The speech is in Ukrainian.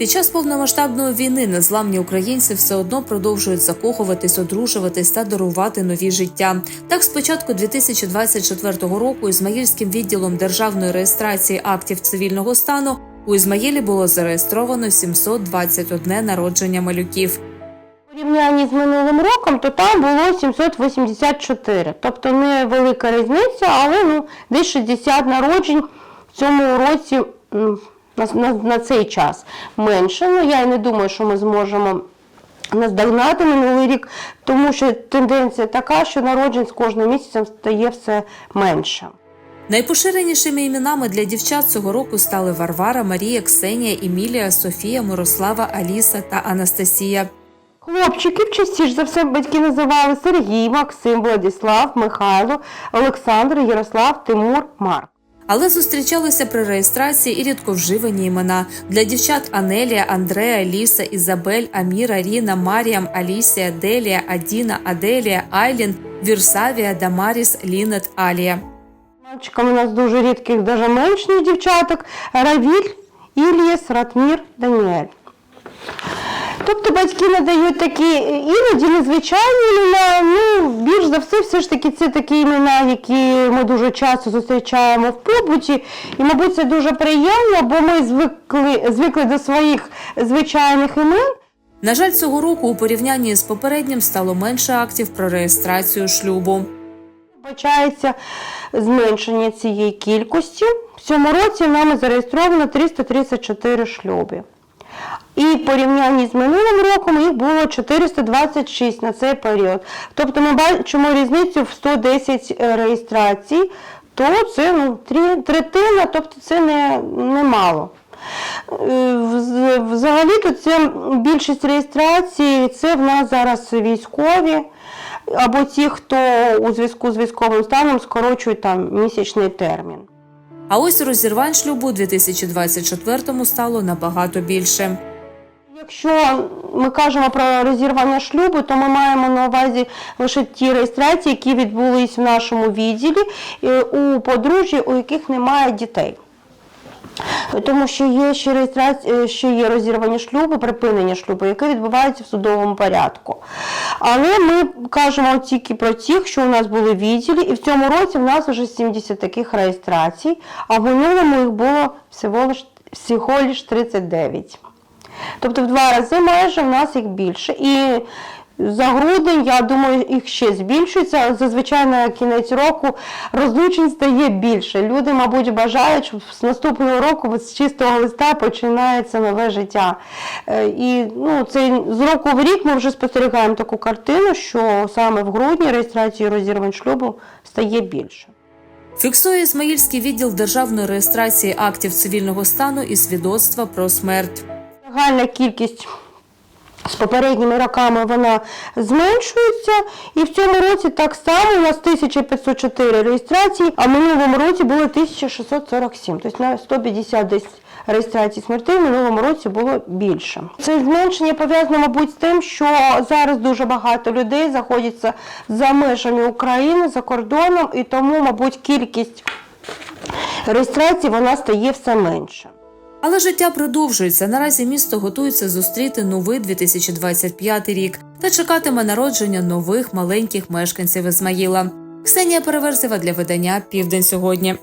Під час повномасштабної війни незламні українці все одно продовжують закохуватись, одружуватись та дарувати нові життя. Так, з початку 2024 року Ізмаїльським відділом державної реєстрації актів цивільного стану у Ізмаїлі було зареєстровано 721 народження малюків. Порівнянні з минулим роком, то там було 784. Тобто невелика різниця, але ну, десь 60 народжень в цьому році на, на, на цей час менше. Ну, я і не думаю, що ми зможемо наздогнати минулий рік, тому що тенденція така, що народжень з кожним місяцем стає все менше. Найпоширенішими іменами для дівчат цього року стали Варвара, Марія, Ксенія, Емілія, Софія, Мирослава, Аліса та Анастасія. Хлопчиків частіше за все батьки називали Сергій, Максим, Владислав, Михайло, Олександр, Ярослав, Тимур, Марк. Але зустрічалися при реєстрації і рідковживані імена для дівчат Анелія, Андрея, Ліса, Ізабель, Аміра, Ріна, Маріам, Алісія, Делія, Адіна, Аделія, Айлін, Вірсавія, Дамаріс, Лінет, Алія. Мальчикам у нас дуже рідких, навіть менш, ніж дівчаток. Равіль, Ільєс, Ратмір, Даніель. Тобто батьки надають такі іноді незвичайні імена, ну, більш за все, все ж таки це такі імена, які ми дуже часто зустрічаємо в побуті. І, мабуть, це дуже приємно, бо ми звикли, звикли до своїх звичайних імен. На жаль, цього року у порівнянні з попереднім стало менше актів про реєстрацію шлюбу. Бачається зменшення цієї кількості. В цьому році нами зареєстровано 334 шлюби. І в порівнянні з минулим роком їх було 426 на цей період. Тобто ми бачимо різницю в 110 реєстрацій, то це ну, третина, тобто це не, не мало. Е, Взагалі-то це більшість реєстрацій, це в нас зараз військові, або ті, хто у зв'язку з військовим станом скорочують там місячний термін. А ось розірвань шлюбу у 2024 стало набагато більше. Якщо ми кажемо про розірвання шлюбу, то ми маємо на увазі лише ті реєстрації, які відбулись в нашому відділі е, у подружжі, у яких немає дітей. Тому що є ще реєстрація, ще є розірвання шлюбу, припинення шлюбу, яке відбувається в судовому порядку. Але ми кажемо тільки про тих, що у нас були відділі, і в цьому році в нас вже 70 таких реєстрацій, а в минулому їх було всього лиш 39. Тобто в два рази майже в нас їх більше. І за грудень, я думаю, їх ще збільшується. Зазвичай на кінець року розлучень стає більше. Люди, мабуть, бажають, що з наступного року з чистого листа починається нове життя. Е, І ну, це з року в рік ми вже спостерігаємо таку картину, що саме в грудні реєстрації розірвань шлюбу стає більше. Фіксує Ізмаїльський відділ державної реєстрації актів цивільного стану і свідоцтва про смерть. Загальна кількість з попередніми роками вона зменшується. І в цьому році так само у нас 1504 реєстрації, а в минулому році було 1647. Тобто на 150 десь реєстрацій смертей в минулому році було більше. Це зменшення пов'язано, мабуть, з тим, що зараз дуже багато людей знаходяться за межами України, за кордоном, і тому, мабуть, кількість реєстрацій вона стає все менше. Але життя продовжується. Наразі місто готується зустріти новий 2025 рік та чекатиме народження нових маленьких мешканців Ізмаїла. Ксенія Переверзева для видання Південь сьогодні.